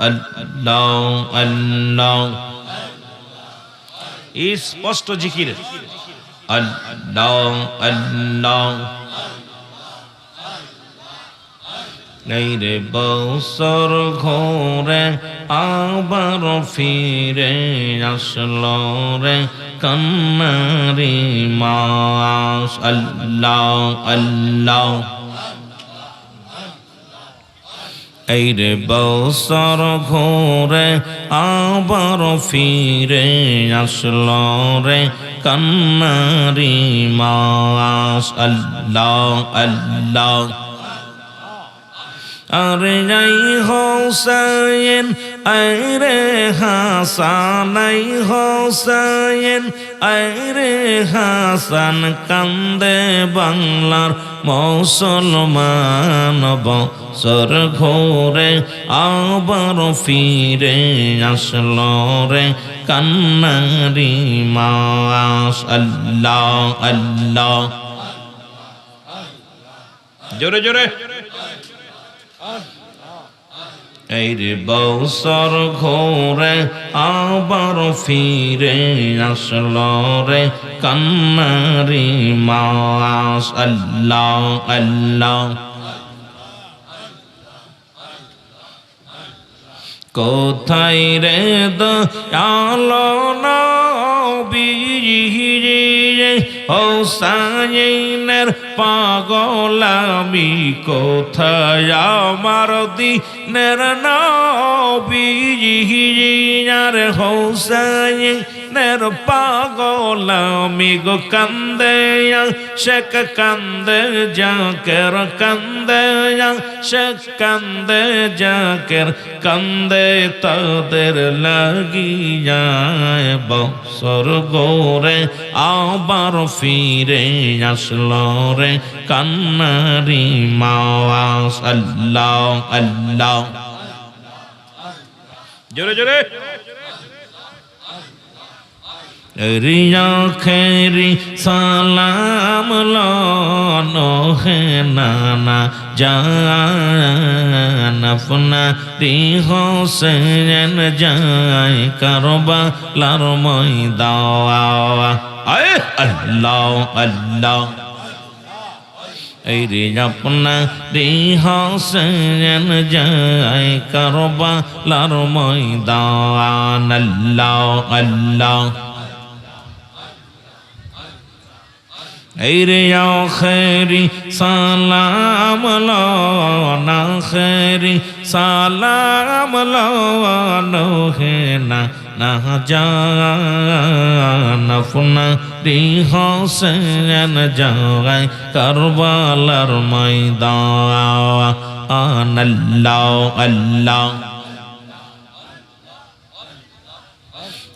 আল্লাহ আল্লাহ। এই স্পষ্ট জিকির। আল্লাহ আল্লাহ। রে বছর ঘোরে আবার ফিরে আসলো রে কন্নারি মাস। আল্লাহ আল্লাহ। এই রে বসর ঘোরে আবার ফিরে আসল রে কন্নারি মাস। আল্লাহ আল্লাহ। আরে যাই হোসাইন আরে হাসান, আই হোসাইন আরে হাসান, কান্দে বাংলার মুসলমান বসর ঘোরে, আবার ফিরে আসলো রে কান্নারি মাস আল্লাহ। আল্লাহ জোরে জোরে। এই রে বৌসর ঘোরে আবার ফিরে আসলো রে কান্নারি মাস। আল্লাহ আল্লাহ। কোথায় রে দয়ালো নবীরে হোসাইনের পাগলামি কোথায়? আমার দিনের নবীর হোসাইনের পাগলামি গো কান্দে, শেখ কান্দে জাকের কান্দে, শেখ কান্দে জাকের কান্দে, তাদের লাগিয়ায় বছর গোরে আবার ফিরে আসলো রে কান্নারি মাওয়াস আল্লাহ আল্লাহ। জোরে জোরে। রিয়া খেরি সালাম লো হে নানা জান আপনা রি হোসেন যায় কারবা লার মই দাওয়া আল্লাহ আল্লাহ। এই রে আপনা রে হোসেন যায় কারবা লার মই দাওয়ান আল্লাহ আল্লাহ এই রে খেরি, সালাম না খেরি, সালাম হে না না জান রে হোসেন যায় কারবালার ময়দান। আল্লাহ আল্লাহ।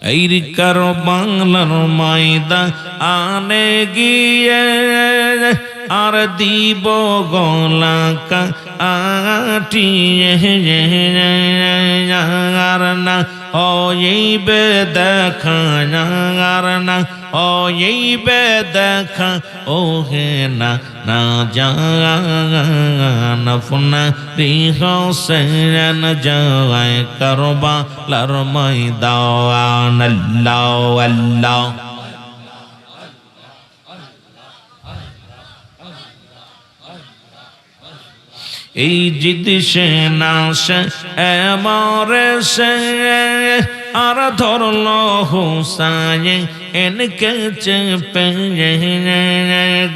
এই কার বাংলার মাইদা আনে গিয়ে আর দিব গলাকা আটিয়ে। আর না হইবে দেখা আর না হইবে দেখা ও হে না না জান ফুনা রি হোসেন যায় করবা লার ময়দান এই জিদ সে না সে এমরে সে আর ধরল হুসায় এনকে চেপে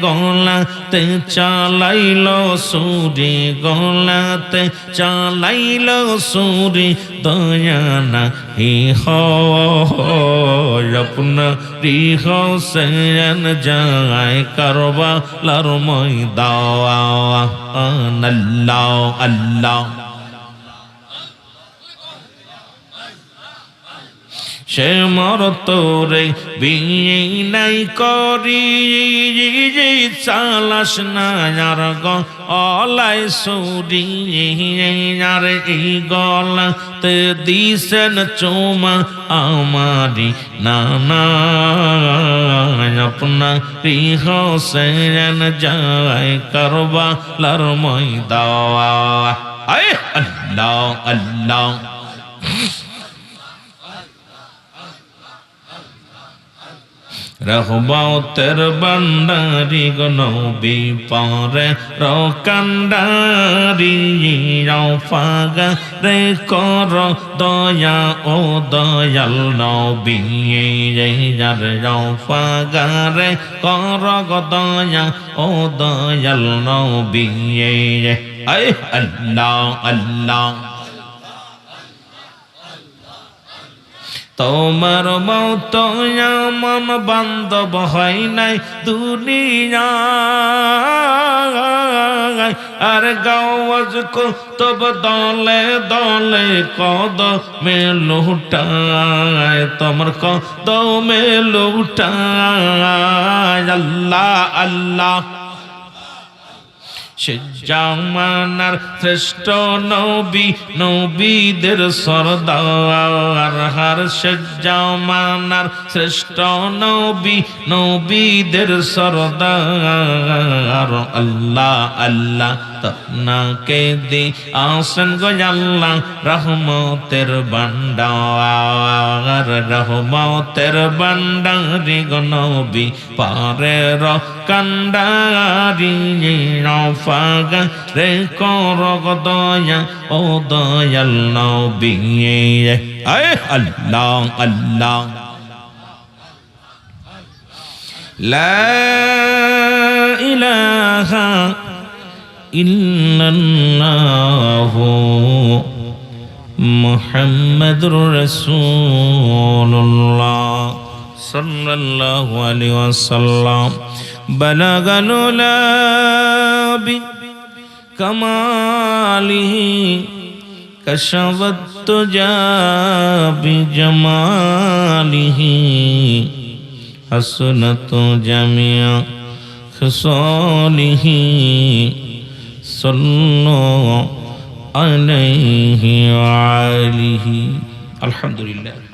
গলাতে চালাইল সুরি, গলাতে চালাইল সুরি, দয়ানা হি হপনা রি হোসেন যায় করবা লার ময়দাওয়া আল্লাহ আল্লাহ। সে মর তোরে বিয়ে নাই করি। চালাস না আর অলাই সুরি, আর এই গলা তে দিছেন চোমা আমারি নানা। আপনা রি হোসেন যায় করবা লার ময়দাওয়া আয় আল্লাহ আল্লাহ। রহমতের বন্ডারি গনবি পরে রকান্ডারি ফাগ। রে কর দয়া ও দয়াল নবী যার ফাগ। রে কর দয়া ও দয়াল নবী আল্লাহ আল্লাহ। তোমার মত মন বান্ধব হয় নাই দুনিয়া। আর গাওয়াজ তব দলে দলে কদ মে লুটায়, তোমার কদ মে লুটায়। আল্লাহ আল্লাহ। সে জামানার শ্রেষ্ঠ নবী নবীদের সরদার। হার সেজামানার শ্রেষ্ঠ নবী নবীদের সরদার। আল্লাহ আল্লাহ তনাকে দি আসন গো আল্লাহ রহমতের বান্ডার রহমতের বান্ডারি গো নবী পারের কান্ডারি নফাগ রে কর দয়া ও দয়াল নবী। আল্লাহ আল্লাহ। لا إلا الله محمد رسول الله صلى الله عليه وسلم. بلغ العلا بكماله كشف التجا بجماله حسنت جميع خصاله صلوا عليه وعليه الحمد لله.